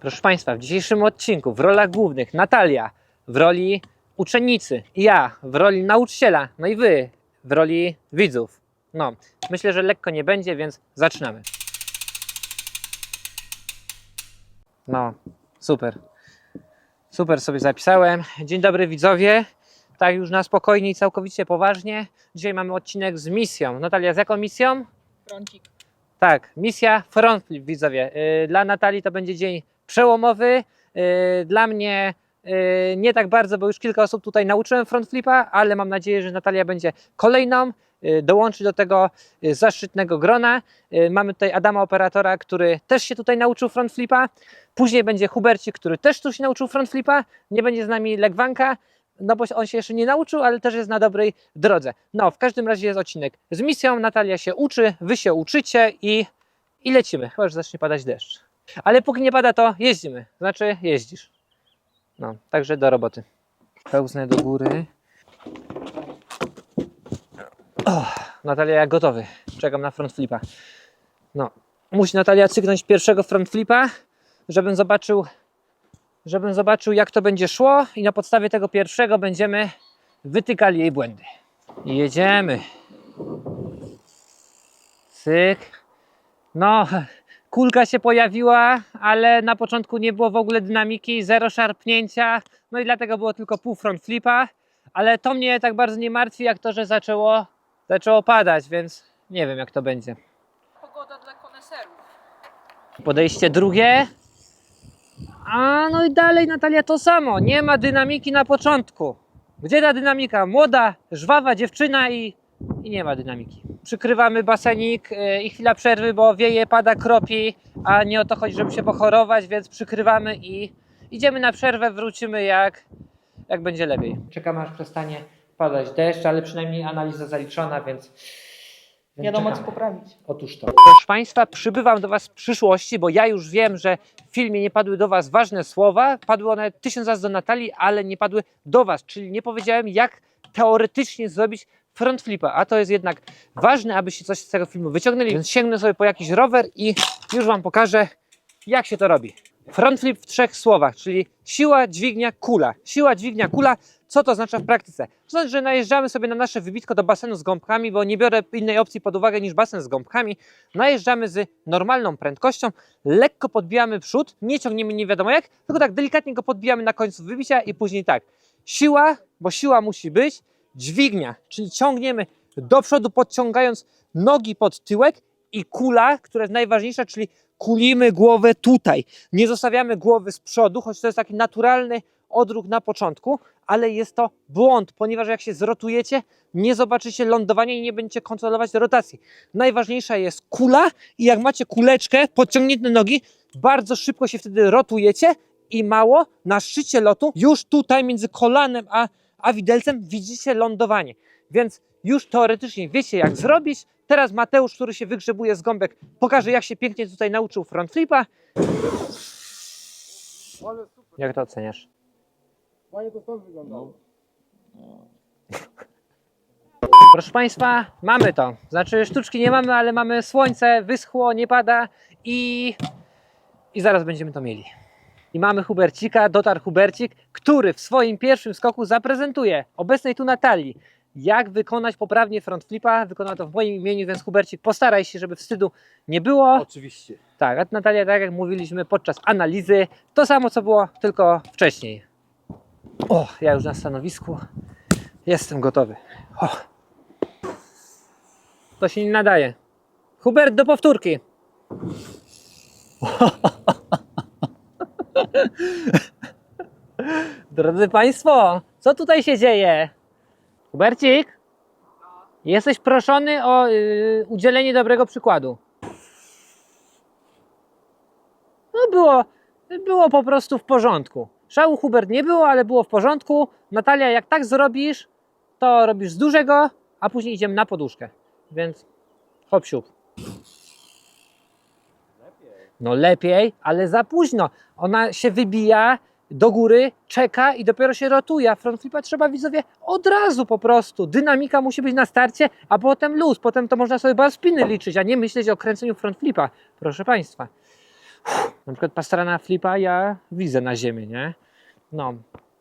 Proszę Państwa, w dzisiejszym odcinku w rolach głównych Natalia w roli uczennicy, ja w roli nauczyciela, no i Wy w roli widzów. No, myślę, że lekko nie będzie, więc zaczynamy. No, super. Super sobie zapisałem. Dzień dobry widzowie. Tak już na spokojnie i całkowicie poważnie. Dzisiaj mamy odcinek z misją. Natalia, z jaką misją? Froncik. Tak, misja Frontflip, widzowie. Yy, Dla Natalii to będzie dzień przełomowy. Yy, Dla mnie yy, nie tak bardzo, bo już kilka osób tutaj nauczyłem frontflipa, ale mam nadzieję, że Natalia będzie kolejną. Yy, Dołączy do tego zaszczytnego grona. Mamy tutaj Adama operatora, który też się tutaj nauczył frontflipa. Później będzie Hubercik, który też tu się nauczył frontflipa. Nie będzie z nami Legwanka, no bo on się jeszcze nie nauczył, ale też jest na dobrej drodze. No, w każdym razie jest odcinek z misją. Natalia się uczy, wy się uczycie i, i lecimy. Chyba, że zacznie padać deszcz. Ale póki nie pada, to jeździmy. Znaczy, jeździsz. No, także do roboty. Pełznę do góry. O, Natalia, jak gotowy. Czekam na front flipa. No, musi Natalia cyknąć pierwszego front flipa, żebym zobaczył, żebym zobaczył, jak to będzie szło, i na podstawie tego pierwszego będziemy wytykali jej błędy. Jedziemy. Cyk. No, kulka się pojawiła, ale na początku nie było w ogóle dynamiki, zero szarpnięcia, no i dlatego było tylko pół front flipa, ale to mnie tak bardzo nie martwi, jak to, że zaczęło, zaczęło padać, więc nie wiem, jak to będzie. Pogoda dla koneserów. Podejście drugie. A no i dalej Natalia to samo. Nie ma dynamiki na początku. Gdzie ta dynamika? Młoda, żwawa dziewczyna i, i nie ma dynamiki. Przykrywamy basenik yy, i chwila przerwy, bo wieje, pada, kropi, a nie o to chodzi, żeby się pochorować, więc przykrywamy i idziemy na przerwę, wrócimy jak, jak będzie lepiej. Czekamy aż przestanie padać deszcz, ale przynajmniej analiza zaliczona, więc, Wiadomo co poprawić. Otóż to. Proszę Państwa, przybywam do Was w przyszłości, bo ja już wiem, że w filmie nie padły do Was ważne słowa. Padły one tysiąc razy do Natalii, ale nie padły do Was. Czyli nie powiedziałem, jak teoretycznie zrobić front flipa. A to jest jednak ważne, abyście coś z tego filmu wyciągnęli. Więc sięgnę sobie po jakiś rower i już Wam pokażę, jak się to robi. Front flip w trzech słowach, czyli siła, dźwignia, kula. Siła, dźwignia, kula. Co to oznacza w praktyce? To znaczy, że najeżdżamy sobie na nasze wybitko do basenu z gąbkami, bo nie biorę innej opcji pod uwagę niż basen z gąbkami. Najeżdżamy z normalną prędkością, lekko podbijamy przód, nie ciągniemy nie wiadomo jak, tylko tak delikatnie go podbijamy na końcu wybicia i później tak. Siła, bo siła musi być, dźwignia, czyli ciągniemy do przodu, podciągając nogi pod tyłek i kula, która jest najważniejsza, czyli kulimy głowę tutaj. Nie zostawiamy głowy z przodu, choć to jest taki naturalny odruch na początku, ale jest to błąd, ponieważ jak się zrotujecie, nie zobaczycie lądowania i nie będziecie kontrolować rotacji. Najważniejsza jest kula i jak macie kuleczkę, podciągnięte nogi, bardzo szybko się wtedy rotujecie i mało, na szczycie lotu, już tutaj między kolanem a, a widelcem widzicie lądowanie. Więc już teoretycznie wiecie jak zrobić. Teraz Mateusz, który się wygrzebuje z gąbek, pokaże jak się pięknie tutaj nauczył front flipa. Jak to oceniasz? fajnie to stąd wyglądało. Proszę Państwa, mamy to. Znaczy sztuczki nie mamy, ale mamy słońce, wyschło, nie pada i, i zaraz będziemy to mieli. I mamy Hubercika, dotarł Hubercik, który w swoim pierwszym skoku zaprezentuje obecnej tu Natalii, jak wykonać poprawnie front flipa. Wykona to w moim imieniu, więc Hubercik postaraj się, żeby wstydu nie było. Oczywiście. Tak, a Natalia, tak jak mówiliśmy podczas analizy, to samo co było, tylko wcześniej. O, ja już na stanowisku. Jestem gotowy. O. To się nie nadaje. Hubert, do powtórki. Drodzy Państwo, co tutaj się dzieje? Hubercik? Jesteś proszony o y, udzielenie dobrego przykładu. No było, było po prostu w porządku. Szału Hubert nie było, ale było w porządku. Natalia, jak tak zrobisz, to robisz z dużego, a później idziemy na poduszkę. Więc hop siup. No lepiej, ale za późno. Ona się wybija do góry, czeka i dopiero się rotuje. A front flipa trzeba widzowie od razu po prostu. Dynamika musi być na starcie, a potem luz. Potem to można sobie bar spiny liczyć, a nie myśleć o kręceniu front flipa. Proszę Państwa. Na przykład pastrana flipa ja widzę na ziemi, nie? No,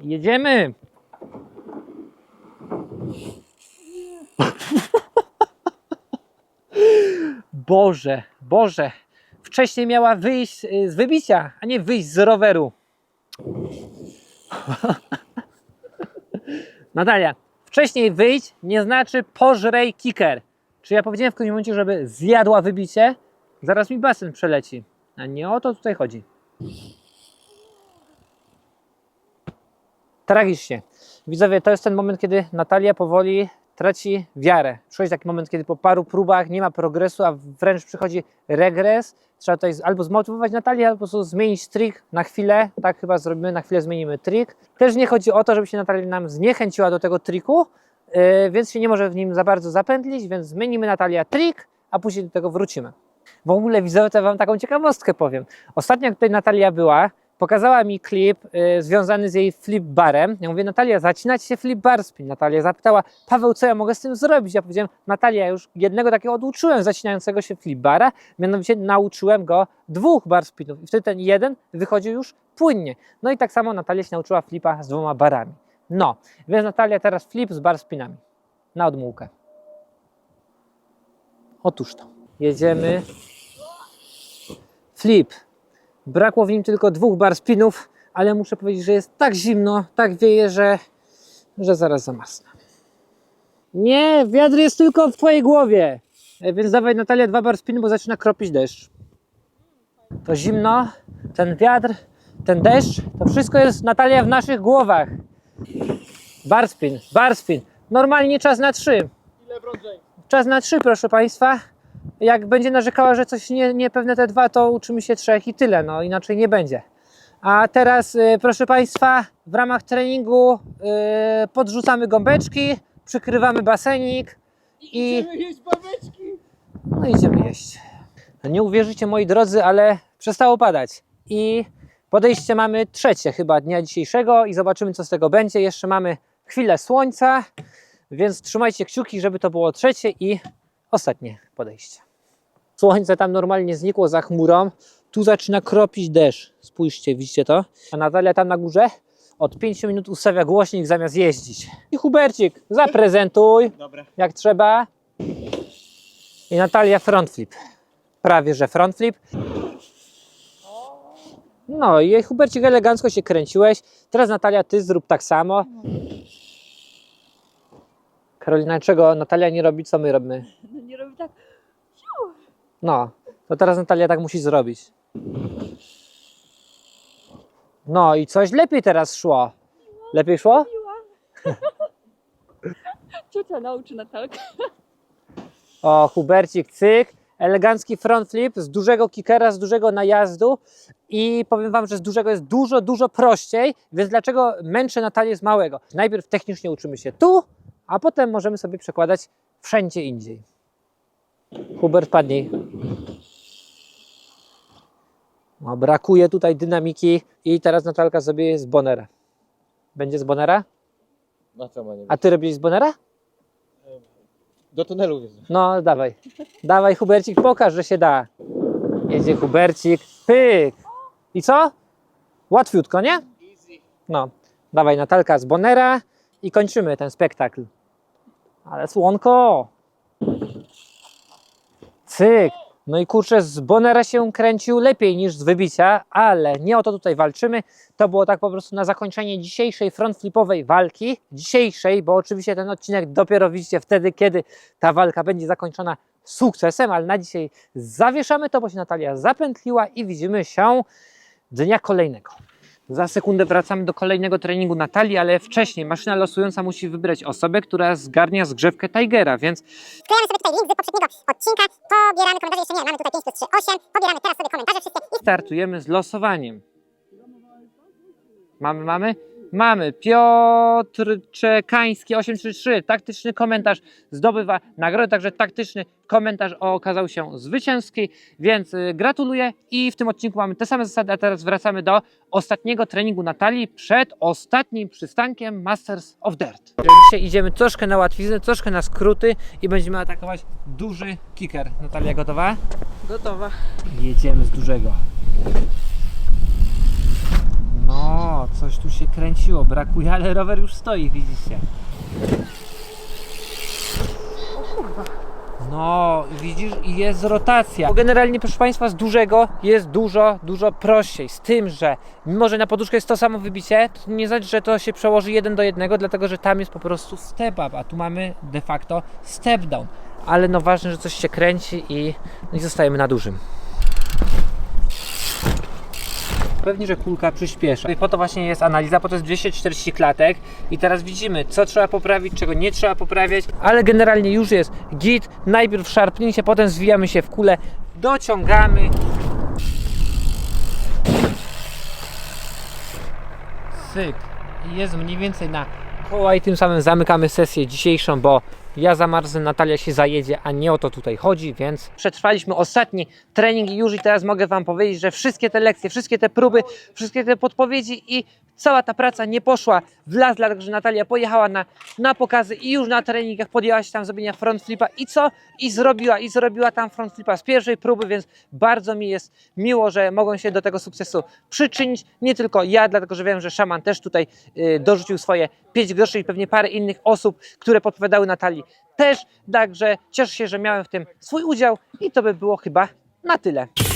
jedziemy! Boże, Boże, wcześniej miała wyjść y, z wybicia, a nie wyjść z roweru. Natalia, wcześniej wyjść nie znaczy pożrej kicker. Czy ja powiedziałem w którymś momencie, żeby zjadła wybicie? Zaraz mi basen przeleci. A nie o to tutaj chodzi. Tragicznie. Widzowie, to jest ten moment, kiedy Natalia powoli traci wiarę. Przychodzi taki moment, kiedy po paru próbach nie ma progresu, a wręcz przychodzi regres. Trzeba tutaj albo zmotywować Natalię, albo po prostu zmienić trik na chwilę. Tak chyba zrobimy, na chwilę zmienimy trik. Też nie chodzi o to, żeby się Natalia nam zniechęciła do tego triku, yy, więc się nie może w nim za bardzo zapętlić, więc zmienimy Natalia trik, a później do tego wrócimy. W ogóle widzowie, to wam taką ciekawostkę powiem. Ostatnio jak tutaj Natalia była, pokazała mi klip y, związany z jej flip barem. Ja mówię, Natalia, zacinać się flip bar spin. Natalia zapytała, Paweł, co ja mogę z tym zrobić? Ja powiedziałem, Natalia, już jednego takiego oduczyłem zacinającego się flip bara, mianowicie nauczyłem go dwóch bar spinów i wtedy ten jeden wychodził już płynnie. No i tak samo Natalia się nauczyła flipa z dwoma barami. No, więc Natalia teraz flip z bar spinami. Na odmułkę. Otóż to. Jedziemy. Flip. Brakło w nim tylko dwóch bar spinów, ale muszę powiedzieć, że jest tak zimno, tak wieje, że, że zaraz zamasnę. Nie, wiatr jest tylko w twojej głowie. E, Więc dawaj Natalia dwa bar spiny, bo zaczyna kropić deszcz. To zimno, ten wiatr, ten deszcz, to wszystko jest Natalia w naszych głowach. Bar spin, bar spin. Normalnie czas na trzy. Czas na trzy, proszę Państwa. Jak będzie narzekała, że coś nie, niepewne te dwa, to uczymy się trzech i tyle, no inaczej nie będzie. A teraz, y, proszę Państwa, w ramach treningu y, podrzucamy gąbeczki, przykrywamy basenik i Idziemy jeść babeczki! no idziemy jeść. Nie uwierzycie, moi drodzy, ale przestało padać. I podejście mamy trzecie chyba dnia dzisiejszego i zobaczymy, co z tego będzie. Jeszcze mamy chwilę słońca, więc trzymajcie kciuki, żeby to było trzecie i ostatnie podejście. Słońce tam normalnie znikło za chmurą. Tu zaczyna kropić deszcz. Spójrzcie, widzicie to? A Natalia tam na górze od 5 minut ustawia głośnik zamiast jeździć. I Hubercik, zaprezentuj Dobra. jak trzeba. I Natalia front flip. Prawie, że front flip. No i Hubercik elegancko się kręciłeś. Teraz Natalia, ty zrób tak samo. Karolina, czego Natalia nie robi, co my robimy? No nie robi tak. No, to teraz Natalia tak musi zrobić. No i coś lepiej teraz szło. Lepiej szło? Ciocia nauczy Natalkę. O, Hubercik, cyk, elegancki front flip z dużego kickera, z dużego najazdu i powiem Wam, że z dużego jest dużo, dużo prościej, więc dlaczego męczę Natalię z małego? Najpierw technicznie uczymy się tu, a potem możemy sobie przekładać wszędzie indziej. Hubert, padnij. No, brakuje tutaj dynamiki i teraz Natalka sobie z Bonera. Będzie z Bonera? Na co ma nie A Ty robisz z Bonera? Do tunelu jest. No, dawaj. Dawaj, Hubercik, pokaż, że się da. Jedzie Hubercik. Pyk. I co? Łatwiutko, nie? Easy. No. Dawaj, Natalka z Bonera i kończymy ten spektakl. Ale słonko. Cyk. No i kurczę, z Bonera się kręcił lepiej niż z wybicia, ale nie o to tutaj walczymy. To było tak po prostu na zakończenie dzisiejszej frontflipowej walki. Dzisiejszej, bo oczywiście ten odcinek dopiero widzicie wtedy, kiedy ta walka będzie zakończona sukcesem, ale na dzisiaj zawieszamy to, bo się Natalia zapętliła i widzimy się dnia kolejnego. Za sekundę wracamy do kolejnego treningu Natalii, ale wcześniej maszyna losująca musi wybrać osobę, która zgarnia zgrzewkę Tigera, więc Wklejamy sobie tutaj link z poprzedniego odcinka, pobieramy komentarze, jeszcze nie, mamy tutaj 5 plus 3, 8, pobieramy teraz sobie komentarze wszystkie i startujemy z losowaniem. Mamy, mamy? Mamy Piotr Czekański 833, taktyczny komentarz zdobywa nagrodę, także taktyczny komentarz okazał się zwycięski, więc y, gratuluję i w tym odcinku mamy te same zasady, a teraz wracamy do ostatniego treningu Natalii przed ostatnim przystankiem Masters of Dirt. Dzisiaj idziemy troszkę na łatwiznę, troszkę na skróty i będziemy atakować duży kicker. Natalia gotowa? Gotowa. Jedziemy z dużego. Coś tu się kręciło, brakuje, ale rower już stoi, widzicie. No, widzisz, jest rotacja. Bo generalnie, proszę Państwa, z dużego jest dużo, dużo prościej. Z tym, że mimo, że na poduszkę jest to samo wybicie, to nie znaczy, że to się przełoży jeden do jednego, dlatego że tam jest po prostu step up, a tu mamy de facto step down. Ale no ważne, że coś się kręci i, no i zostajemy na dużym. Pewnie, że kulka przyspiesza. I po to właśnie jest analiza, po to jest 240 klatek i teraz widzimy, co trzeba poprawić, czego nie trzeba poprawiać, ale generalnie już jest git. Najpierw szarpnięcie, potem zwijamy się w kulę, dociągamy. Syk. Jest mniej więcej na koła i tym samym zamykamy sesję dzisiejszą, bo ja zamarznę, Natalia się zajedzie, a nie o to tutaj chodzi, więc przetrwaliśmy ostatni trening już i teraz mogę Wam powiedzieć, że wszystkie te lekcje, wszystkie te próby, wszystkie te podpowiedzi i cała ta praca nie poszła w las, dlatego że Natalia pojechała na, na pokazy i już na treningach podjęła się tam zrobienia front flipa i co? I zrobiła, i zrobiła tam front flipa z pierwszej próby, więc bardzo mi jest miło, że mogą się do tego sukcesu przyczynić. Nie tylko ja, dlatego że wiem, że szaman też tutaj y, dorzucił swoje 5 groszy i pewnie parę innych osób, które podpowiadały Natalii też. Także cieszę się, że miałem w tym swój udział i to by było chyba na tyle.